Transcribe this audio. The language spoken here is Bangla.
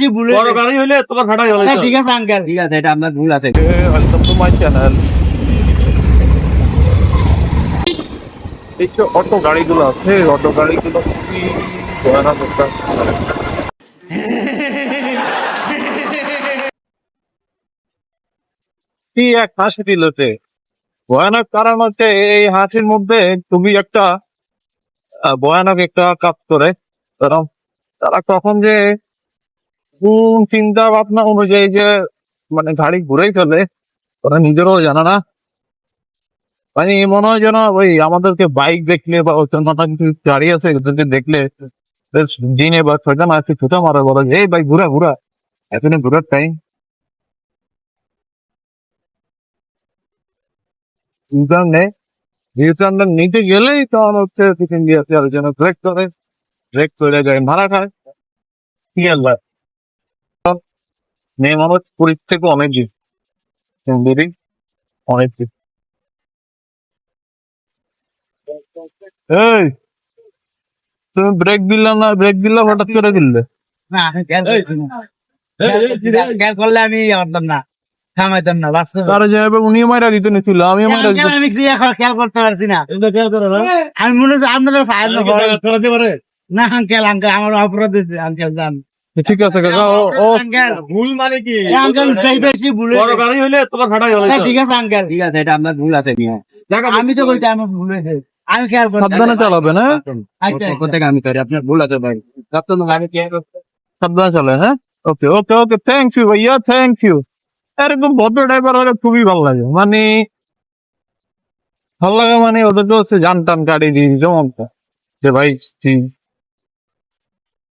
বেশি ভুলে বড় গাড়ি হইলে তোমার ফাটাই হলো ঠিক আছে আঙ্কেল ঠিক আছে এটা আপনার ভুল আছে। ওয়েলকাম টু মাই চ্যানেল এই যে অটো গাড়িগুলো আছে অটো গাড়িগুলো খুবই ভয়ানক একটা কি এক হাসি দিলতে ভয়ানক কারণ হচ্ছে এই হাসির মধ্যে খুবই একটা ভয়ানক একটা কাজ করে। কারণ তারা কখন যে কোন চিন্তা ভাবনা অনুযায়ী যে মানে গাড়ি ঘুরেই চলে ওরা নিজেরও জানে না। মানে মনে হয় যেন ওই আমাদেরকে বাইক দেখলে বা ওই ওখানে কিছু গাড়ি আছে, এদেরকে দেখলে জিনে বা ছয়টা আছে ছুটা মারা, বলে এই ভাই ঘুরা ঘুরা। এখানে ঘুরার টাইম নিতে গেলেই তখন হচ্ছে চিকেন দিয়ে যেন ব্রেক করে ব্রেক করে যায় মারা খায় কি আল্লাহ মেয়ে মানুষ পুরীর থেকে অনেক সুন্দরী অনেক এই তুমি ব্রেক দিলে না ব্রেক দিলে হঠাৎ করে দিলে না খেয়াল করলে আমি করতাম না থামাইতাম না বাস্তব তার যাবে উনি মাইরা দিতে নিছিল আমি মাইরা দিতে আমি কিছু খেয়াল করতে পারছি না? আমি মনে হচ্ছে আপনাদের ফায়ার না আঙ্কেল আঙ্কেল আমার অপরাধ আঙ্কেল জান। ঠিক আছে কাকা ও ভুল মানে কি? আঙ্কেল বেশি ভুলে বড় গাড়ি হইলে তোমার ফাটাই হলো ঠিক আছে আঙ্কেল। ঠিক আছে এটা আপনার ভুল আছে আমি তো কইতে আমার ভুল হয়েছে। আমি খেয়াল করতে সাবধানে চালাবেন হ্যাঁ? আচ্ছা থেকে আমি করি? আপনার ভুল আছে ভাই। আপনার গাড়ি কি সাবধানে চলে হ্যাঁ? Okay okay okay thank you ভাইয়া থ্যাংক ইউ এরকম ভদ্র ড্রাইভার হলে খুবই ভালো লাগে। মানে ভালো লাগে মানে ওদের তো হচ্ছে জানতাম গাড়ি দিয়ে যে ভাই